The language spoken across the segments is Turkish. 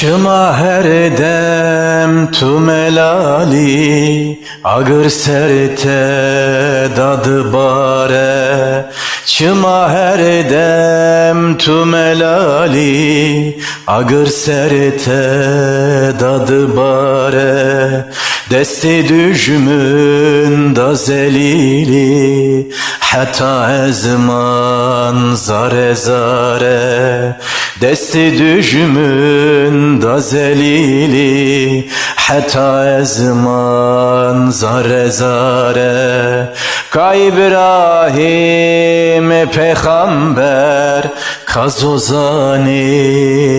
Çıma her dem tu melali Agır serte dadı bare. Çıma her dem tu melali Agır serte dadı bare. Desti düşmün da zelili Hatta ezman zare zare. Desti düşmün da zelili. Hatta ezman zare zare. Kay İbrahim peygamber Kazozani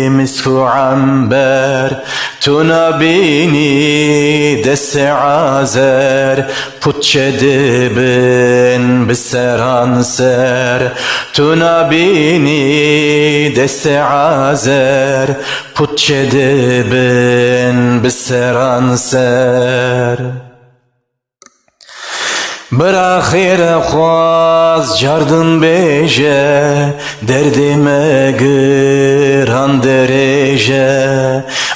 misku amber Tuna bini deste azer Putçe dibin biseran ser. Tuna bini deste azer Putçe dibin biseran ser. Bırakır khwaz cardın beje Derdime gıran derece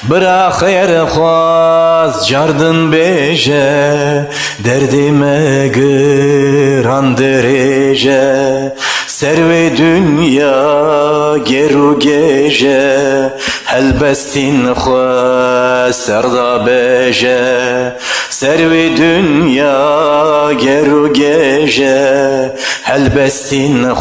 Bırakır khwaz cardın beje Derdime gıran derece. Serve dünya geru gece Helbestin serda beje Servi dünya geru gece Helbestin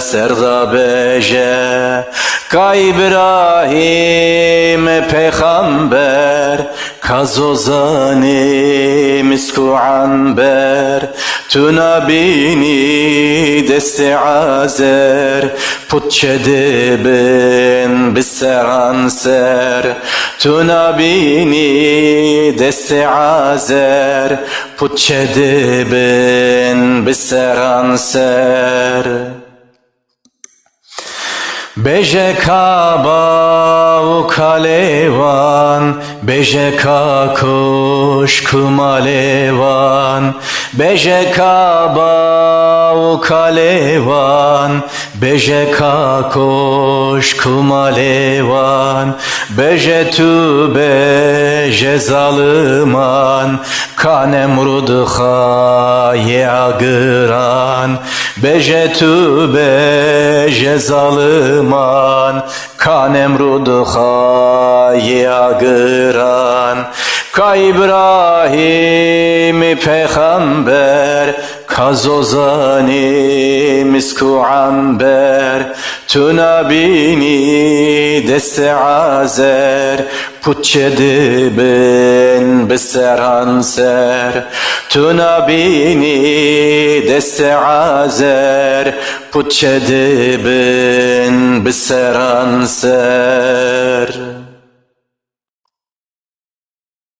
serda beje Kay İbrahim peygamber Kazozani misku amber Tuna bini desti azer Putçe dibin biseran ser Tuna bini desti azer Putçe dibin biseran ser Beje kaba u kalevan Beje ka koş kumalevan Beje kaba u kalevan Beje ka koş kumalevan Beje zalıman Kanem rudha ye agıran. Beje tu beje zalıman Kanem rudha ye agıran. Ka İbrahim peygamber Kazozani misku amber Tuna bini deste azer Putçe dibin biseran ser Tuna bini deste azer Putçe dibin biseran ser